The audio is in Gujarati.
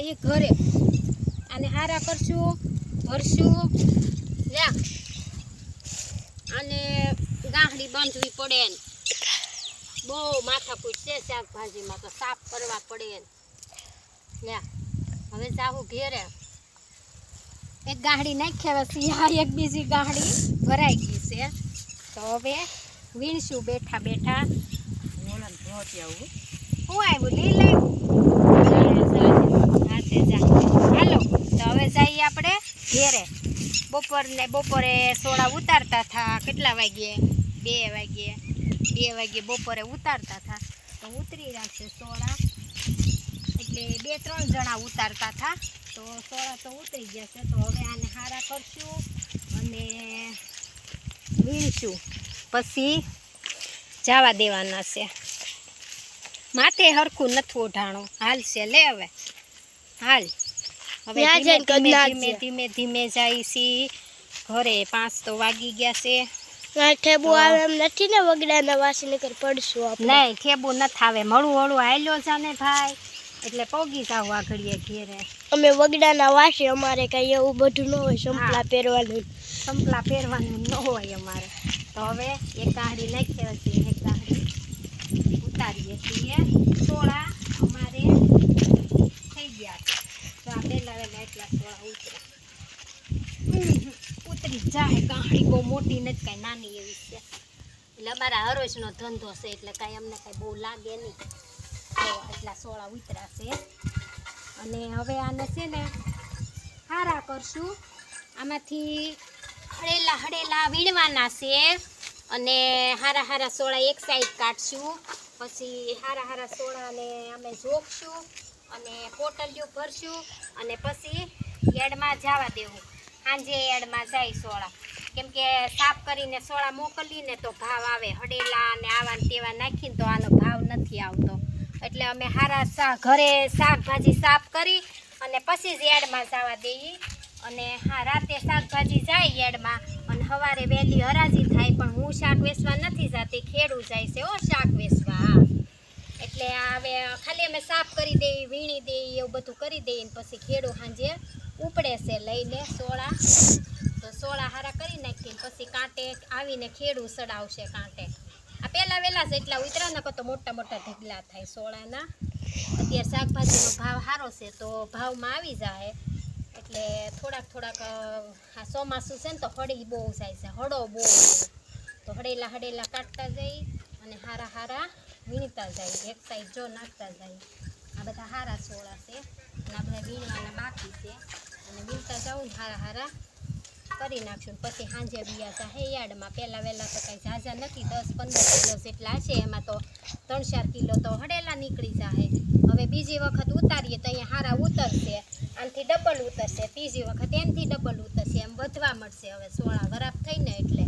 એ ઘરે. અને હારા કરશું ભરશું. લ્યા. અને ગાંઠડી બાંધવી પડે ને બહુ માથાકૂટ છે શાકભાજીમાં તો સાફ કરવા પડે ને લ્યા હવે જાવું ઘેરે. એક ગાંહડી નાખ્યા પછી આ એક બીજી ગાંહડી ભરાઈ ગઈ છે. તો હવે વીણશું બેઠા બેઠા. હું આવ્યું લઈ. આવ્યું હાથે જા હાલો તો હવે જઈએ આપણે ઘેરે. બપોરને બપોરે સોડા ઉતારતા થા. કેટલા વાગ્યે? બે વાગ્યે. બે વાગ્યે બપોરે ઉતારતા થા. તો ઉતરી રાખશે સોડા એટલે બે ત્રણ જણા ઉતારતા થા. તો સોડા તો ઉતરી ગયા છે. તો હવે આને હારા કરશું અને વીણશું. પછી જવા દેવાના છે. માથે હરખું નથી ઓઢાણું. હાલ છે, લે હવે. હાલ. હવે ધીમે ધીમે ધીમે જાય છે. ઘરે પાંચ તો વાગી ગયા છે. ના ઠેબુ આવે એમ નથી ને વગડાના વાસી નકર પડશું આપણે. નહીં ખેબું નથી આવે. મળું હળું હાલ્યો જાને ભાઈ. એટલે પોગી જાવ આગળીએ ઘેરે. અમે વગડાના વાસી અમારે કઈ એવું બધું ન હોય સંપલા પહેરવાનું. સંપલા પહેરવાનું ન હોય અમારે. તો હવે એક ગાડી નાખીએ છીએ એક ગાડી ઉતારીએ છીએ. સોળા અમારે થઈ ગયા છે તો આ પહેલા વહેલા એટલા સોળા ઉતરા ઉતરી જાય ગાડી બહુ મોટી નથી, કાંઈ નાની એવી છે. એટલે અમારા હરોજનો ધંધો છે, એટલે કાંઈ અમને કાંઈ બહુ લાગે નહીં. તો એટલા સોળા ઉતરા છે. અને હવે આને છે ને હારા કરશું. આમાંથી હળેલા હળેલા વીણવાના છે અને હારા હારા સોળા એક સાઈડ કાઢશું. પછી હારા હારા સોળાને અમે જોખશું અને પોટલીઓ ભરશું અને પછી ગેડમાં જવા દેવું. સાંજે એડમાં જાય સોળા. કેમ કે સાફ કરીને સોળા મોકલીને તો ભાવ આવે. હડેલા અને આવા ને તેવા નાખીને તો આનો ભાવ નથી આવતો. એટલે અમે શા ઘરે શાકભાજી સાફ કરી અને પછી જ એડમાં જવા દઈએ. અને હા, રાતે શાકભાજી જાય એડમાં. અને સવારે વહેલી હરાજી થાય, પણ હું શાક વેચવા નથી જતી. ખેડૂ જાય છે ઓ શાક વેચવા. એટલે હવે ખાલી અમે સાફ કરી દઈએ, વીણી દઈએ, એવું બધું કરી દઈએ પછી ખેડૂ સાંજે ઉપડે છે લઈને સોળા. તો સોળા હારા કરી નાખી પછી કાંટે આવીને ખેડૂ સડાવશે કાંટે. આ પહેલાં વહેલા જ એટલા ઉતરા ને તો મોટા મોટા ઢગલા થાય સોળાના. અત્યારે શાકભાજીનો ભાવ સારો છે તો ભાવમાં આવી જાય. એટલે થોડાક થોડાક, આ ચોમાસું છે ને તો હળી બહુ જાય છે, હળો બહુ તો હળેલા હળેલા કાઢતા જાય અને હારા હારા વીણતા જાય એક સાઈડ જો નાખતા જાય આ બધા હારા સોળા છે અને આ બધા વીણવાના બાકી છે. અને બીલતા જાઉં, હારા હારા કરી નાખશું. પછી સાંજે બિયા હે, યાર્ડમાં પહેલાં વહેલા તો કાંઈ ઝાઝા નથી, દસ પંદર કિલો જેટલા છે, એમાં તો ત્રણ ચાર કિલો તો હડેલા નીકળી જાહે. હવે બીજી વખત ઉતારીએ તો અહીંયા હારા ઉતરશે, આનાથી ડબલ ઉતરશે, ત્રીજી વખત એનાથી ડબલ ઉતરશે, એમ વધવા મળશે. હવે સોળા ખરાબ થઈને એટલે.